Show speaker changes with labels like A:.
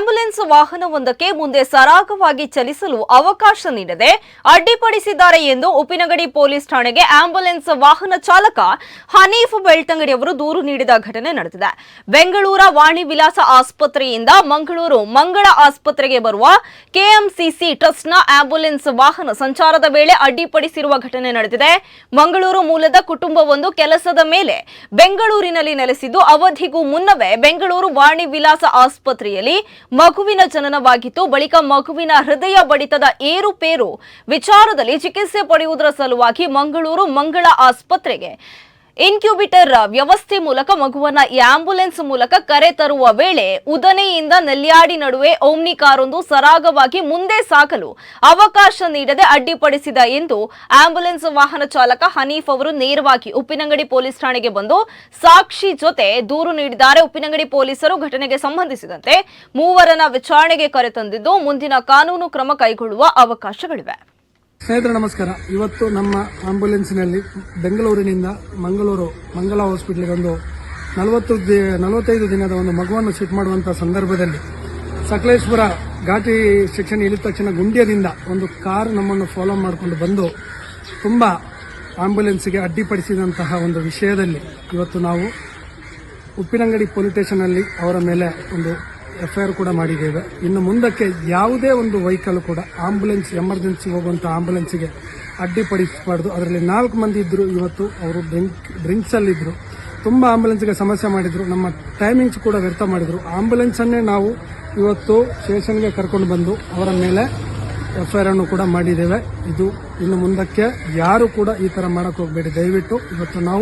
A: Ambulance ವಾಹನವೊಂದಕ್ಕೆ ಮುಂದೆ ಸರಾಗವಾಗಿ ಚಲಿಸಲು ಅವಕಾಶ ನೀಡದೆ ಅಡ್ಡಿಪಡಿಸಿದ್ದಾರೆ ಎಂದು ಉಪ್ಪಿನಗಡಿ ಪೊಲೀಸ್ ಠಾಣೆಗೆ ಆಂಬ್ಯುಲೆನ್ಸ್ ವಾಹನ ಚಾಲಕ ಹನೀಫ್ ಬೆಳ್ತಂಗಡಿ ಅವರು ದೂರು ನೀಡಿದ ಘಟನೆ ನಡೆದಿದೆ. ಬೆಂಗಳೂರ ವಾಣಿ ವಿಲಾಸ ಆಸ್ಪತ್ರೆಯಿಂದ ಮಂಗಳೂರು ಮಂಗಳ ಆಸ್ಪತ್ರೆಗೆ ಬರುವ ಕೆಎಂಸಿಸಿ ಟ್ರಸ್ಟ್ನ ಆಂಬ್ಯುಲೆನ್ಸ್ ವಾಹನ ಸಂಚಾರದ ವೇಳೆ ಅಡ್ಡಿಪಡಿಸಿರುವ ಘಟನೆ ನಡೆದಿದೆ. ಮಂಗಳೂರು ಮೂಲದ ಕುಟುಂಬವೊಂದು ಕೆಲಸದ ಮೇಲೆ ಬೆಂಗಳೂರಿನಲ್ಲಿ ನೆಲೆಸಿದ್ದು, ಅವಧಿಗೂ ಮುನ್ನವೇ ಬೆಂಗಳೂರು ವಾಣಿ ವಿಲಾಸ ಆಸ್ಪತ್ರೆಯಲ್ಲಿ ಮಗುವಿನ ಜನನವಾಗಿತ್ತು. ಬಳಿಕ ಮಗುವಿನ ಹೃದಯ ಬಡಿತದ ಏರುಪೇರು ವಿಚಾರದಲ್ಲಿ ಚಿಕಿತ್ಸೆ ಪಡೆಯುವುದರ ಸಲುವಾಗಿ ಮಂಗಳೂರು ಮಂಗಳ ಆಸ್ಪತ್ರೆಗೆ ಇನ್ಕ್ಯುಬಿಟರ್ ವ್ಯವಸ್ಥೆ ಮೂಲಕ ಮಗುವನ್ನ ಆಂಬ್ಯುಲೆನ್ಸ್ ಮೂಲಕ ಕರೆ ತರುವ ವೇಳೆ ಉದನೆಯಿಂದ ನೆಲ್ಯಾಡಿ ನಡುವೆ ಓಮ್ನಿ ಕಾರೊಂದು ಸರಾಗವಾಗಿ ಮುಂದೆ ಸಾಗಲು ಅವಕಾಶ ನೀಡದೆ ಅಡ್ಡಿಪಡಿಸಿದ ಎಂದು ಆಂಬ್ಯುಲೆನ್ಸ್ ವಾಹನ ಚಾಲಕ ಹನೀಫ್ ಅವರು ನೇರವಾಗಿ ಉಪ್ಪಿನಂಗಡಿ ಪೊಲೀಸ್ ಠಾಣೆಗೆ ಬಂದು ಸಾಕ್ಷಿ ಜೊತೆ ದೂರು ನೀಡಿದ್ದಾರೆ. ಉಪ್ಪಿನಂಗಡಿ ಪೊಲೀಸರು ಘಟನೆಗೆ ಸಂಬಂಧಿಸಿದಂತೆ ಮೂವರನ್ನ ವಿಚಾರಣೆಗೆ ಕರೆತಂದಿದ್ದು, ಮುಂದಿನ ಕಾನೂನು ಕ್ರಮ ಕೈಗೊಳ್ಳುವ ಅವಕಾಶಗಳಿವೆ.
B: ಸ್ನೇಹಿತರೆ, ನಮಸ್ಕಾರ. ಇವತ್ತು ನಮ್ಮ ಆಂಬ್ಯುಲೆನ್ಸ್ನಲ್ಲಿ ಬೆಂಗಳೂರಿನಿಂದ ಮಂಗಳೂರು ಮಂಗಳ ಹಾಸ್ಪಿಟ್ಲಿಗೆ ಒಂದು ನಲವತ್ತು ದಿ- ನಲವತ್ತೈದು ದಿನದ ಒಂದು ಮಗುವನ್ನು ಶಿಫ್ಟ್ ಮಾಡುವಂಥ ಸಂದರ್ಭದಲ್ಲಿ ಸಕಲೇಶ್ವರ ಘಾಟಿ ಸೆಕ್ಷನ್ ಇಳಿದ ತಕ್ಷಣ ಗುಂಡ್ಯದಿಂದ ಒಂದು ಕಾರ್ ನಮ್ಮನ್ನು ಫಾಲೋ ಮಾಡಿಕೊಂಡು ಬಂದು ತುಂಬ ಆಂಬ್ಯುಲೆನ್ಸ್ಗೆ ಅಡ್ಡಿಪಡಿಸಿದಂತಹ ಒಂದು ವಿಷಯದಲ್ಲಿ ಇವತ್ತು ನಾವು ಉಪ್ಪಿನಂಗಡಿ ಪೊಲೀಸ್ ಸ್ಟೇಷನಲ್ಲಿ ಅವರ ಮೇಲೆ ಒಂದು ಎಫ್ಐಆರ್ ಕೂಡ ಮಾಡಿದ್ದೇವೆ. ಇನ್ನು ಮುಂದಕ್ಕೆ ಯಾವುದೇ ಒಂದು ವೆಹಿಕಲ್ ಕೂಡ ಆಂಬುಲೆನ್ಸ್, ಎಮರ್ಜೆನ್ಸಿ ಹೋಗುವಂಥ ಆಂಬುಲೆನ್ಸ್ಗೆ ಅಡ್ಡಿಪಡಿಸಬಾರ್ದು ಅದರಲ್ಲಿ ನಾಲ್ಕು ಮಂದಿ ಇದ್ದರು ಇವತ್ತು ಅವರು ಡ್ರಿಂಕ್ ಡ್ರಿಂಕ್ಸಲ್ಲಿದ್ದರು ತುಂಬ ಆಂಬುಲೆನ್ಸ್ಗೆ ಸಮಸ್ಯೆ ಮಾಡಿದರು. ನಮ್ಮ ಟೈಮಿಂಗ್ಸ್ ಕೂಡ ವ್ಯರ್ಥ ಮಾಡಿದರು. ಆಂಬುಲೆನ್ಸನ್ನೇ ನಾವು ಇವತ್ತು ಸ್ಟೇಷನ್ಗೆ ಕರ್ಕೊಂಡು ಬಂದು ಅವರ ಮೇಲೆ ಎಫ್ಐಆರ್ ಅನ್ನು ಕೂಡ ಮಾಡಿದ್ದೇವೆ. ಇದು ಇನ್ನು ಮುಂದಕ್ಕೆ ಯಾರು ಕೂಡ ಈ ಥರ ಮಾಡೋಕ್ಕೆ ಹೋಗಬೇಡಿ. ದಯವಿಟ್ಟು ಇವತ್ತು ನಾವು